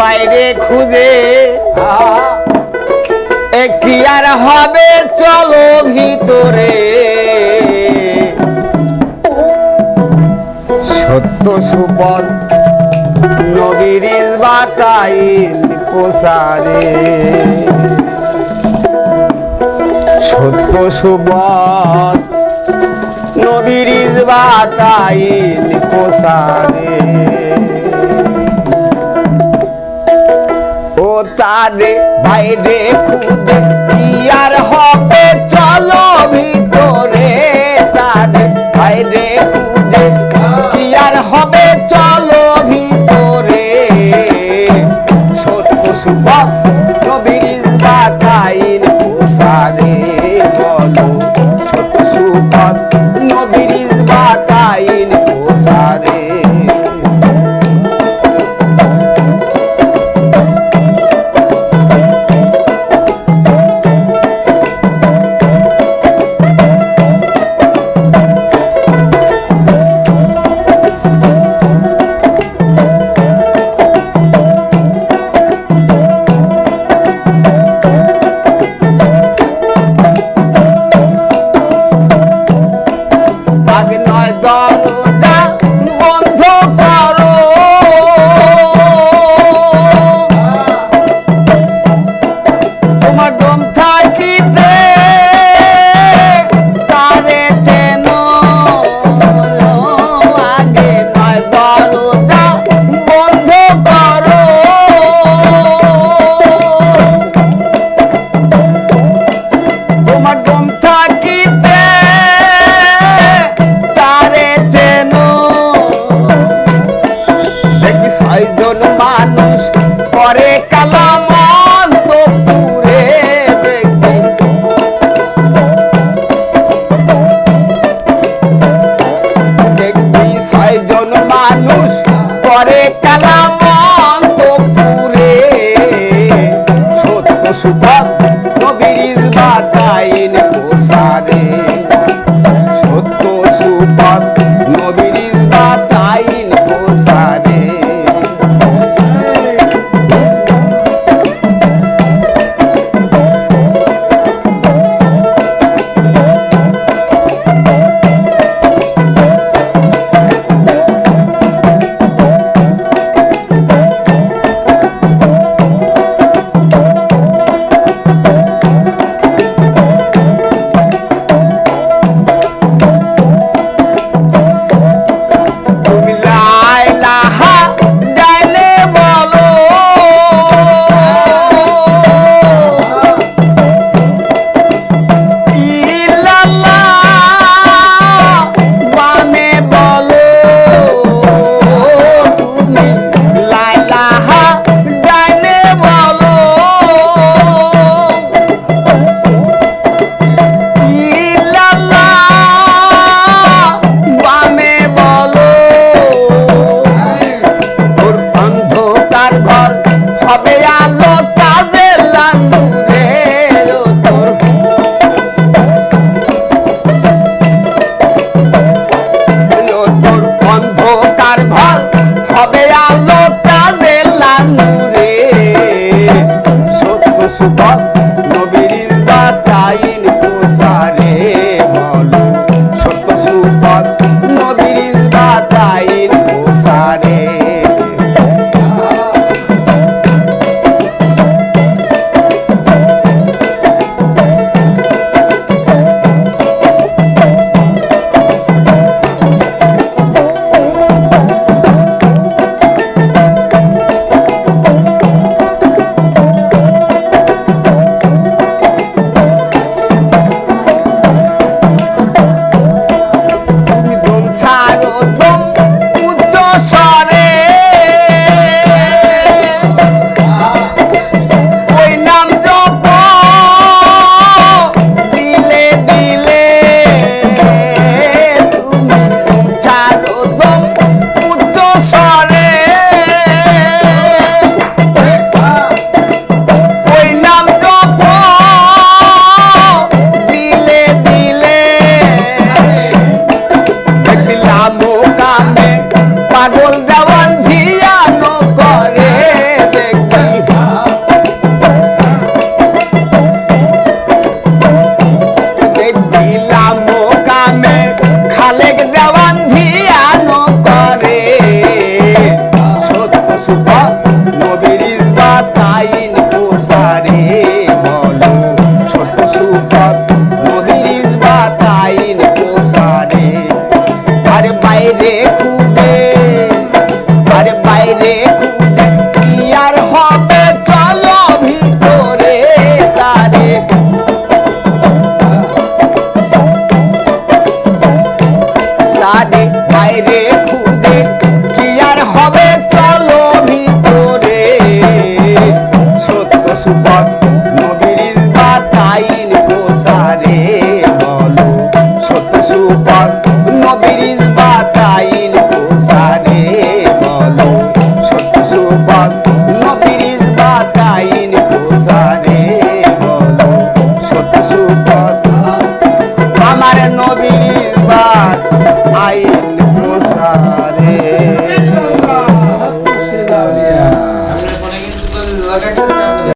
বাইরে খুঁজে। কি আর হবে? চলো ভিতরে। সত্য সুপথ, নবীর বাতাইল প্রসারে সত্য সুপথ, নবীর বাতাইল প্রসারে তারে বাইরে খুদে, কি আর হবে? চলো ভিতরে তারে বাইরে খুদে, কি আর হবে? চলো